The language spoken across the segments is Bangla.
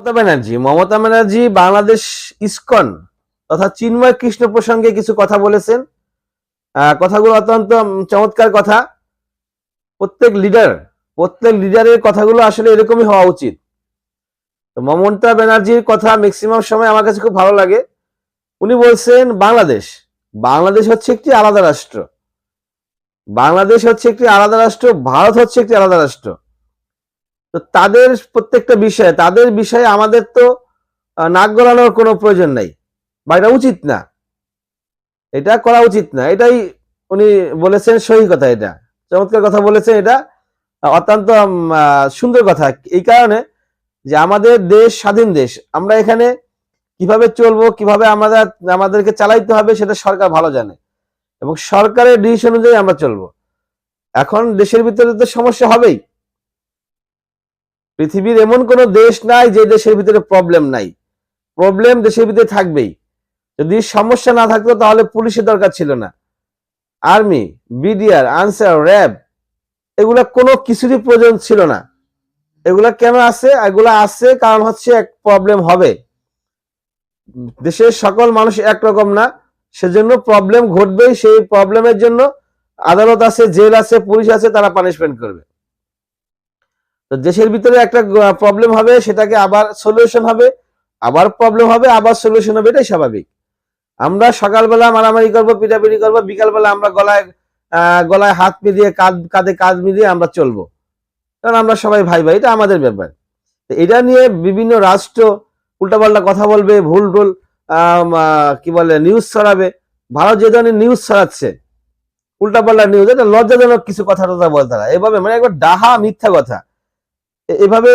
মমতা ব্যানার্জি। মমতা ব্যানার্জি বাংলাদেশ ইস্কন তথা চিন্ময় কৃষ্ণ প্রসঙ্গে কিছু কথা বলেছেন। কথাগুলো অত্যন্ত চমৎকার কথা। প্রত্যেক লিডার প্রত্যেক লিডারের কথাগুলো আসলে এরকমই হওয়া উচিত। তো মমতা ব্যানার্জির কথা ম্যাক্সিমাম সময় আমার কাছে খুব ভালো লাগে। উনি বলছেন, বাংলাদেশ বাংলাদেশ হচ্ছে একটি আলাদা রাষ্ট্র। বাংলাদেশ হচ্ছে একটি আলাদা রাষ্ট্র, ভারত হচ্ছে একটি আলাদা রাষ্ট্র। তো তাদের প্রত্যেকটা বিষয়ে, তাদের বিষয়ে আমাদের তো নাক গলানোর কোনো প্রয়োজন নাই। বা এটা উচিত না। এটা করা উচিত না। এটাই উনি বলেছেন সহি কথা এটা। চমৎকার কথা বলেছেন এটা। অত্যন্ত সুন্দর কথা। এই কারণে যে আমাদের দেশ স্বাধীন দেশ, আমরা এখানে কীভাবে চলবো, কীভাবে আমাদের, আমাদেরকে চালাইতে হবে সেটা সরকার ভালো জানে। এবং সরকারের ডিসিশন অনুযায়ী আমরা চলবো। এখন দেশের ভিতরে তো সমস্যা হবেই। পৃথিবীর এমন কোন দেশ নাই যে দেশের ভিতরে প্রবলেম নাই। প্রবলেম দেশের ভিতরে থাকবেই। যদি সমস্যা না থাকতো তাহলে পুলিশের দরকার ছিল না। আর্মি বিডিআর আনসার র্যাব এগুলা কোনো কিছুরই প্রয়োজন ছিল না। এগুলা কেন আছে? এগুলা আছে কারণ হচ্ছে এক প্রবলেম হবে। দেশের সকল মানুষ একরকম না। সেজন্য প্রবলেম ঘটবেই। সেই প্রবলেমের জন্য আদালত আছে, জেল আছে, পুলিশ আছে, তারা পানিশমেন্ট করবে। তো দেশের ভিতরে একটা প্রবলেম হবে, সেটাকে আবার সলিউশন হবে, আবার প্রবলেম হবে, আবার সলিউশন হবে, এটাই স্বাভাবিক। আমরা সকালবেলা মারামারি করব, পিটাপিটি করব, বিকালবেলা আমরা গলায় গলায় হাত মিলিয়ে কাঁধ, কাঁধে কাঁধ মিলিয়ে আমরা চলবো। কারণ আমরা সবাই ভাই ভাই, এটা আমাদের ব্যাপার। এটা নিয়ে বিভিন্ন রাষ্ট্র উল্টাপাল্টা কথা বলবে, ভুল ভুল কি বলে নিউজ ছড়াবে। ভারত যে ধরনের নিউজ ছড়াচ্ছে, উল্টাপাল্টা নিউজ এটা লজ্জাজনক কিছু কথা টথা বলে তারা এভাবে মানে একবার ডাহা মিথ্যা কথা। এভাবে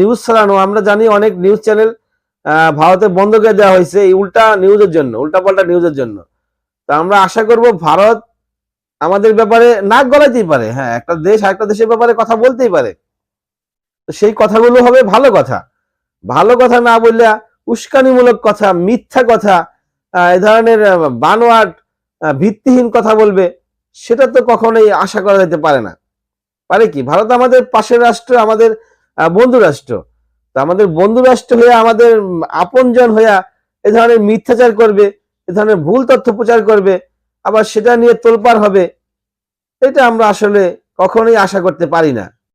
নিউজ ছড়ানো, আমরা জানি অনেক নিউজ চ্যানেল ভারতে বন্ধ করে দেওয়া হয়েছে এই উল্টা নিউজের জন্য উল্টাপাল্টা নিউজের জন্য। তা আমরা আশা করব ভারত আমাদের ব্যাপারে নাক গলাইতেই পারে। হ্যাঁ একটা দেশ একটা দেশের ব্যাপারে কথা বলতেই পারে। সেই কথাগুলো হবে ভালো কথা। ভালো কথা না বললে উস্কানিমূলক কথা, মিথ্যা কথা এই ধরনের বানোয়াট ভিত্তিহীন কথা বলবে, সেটা তো কখনোই আশা করা যেতে পারে না। পারে কি? ভারত আমাদের পাশের রাষ্ট্র, আমাদের বন্ধু রাষ্ট্র। আমাদের বন্ধু রাষ্ট্র হয়ে আমাদের আপনজন হইয়া এ ধরনের মিথ্যাচার করবে, এ ধরনের ভুল তথ্য প্রচার করবে, আবার সেটা নিয়ে তোলপার হবে, এটা আমরা আসলে কখনোই আশা করতে পারি না।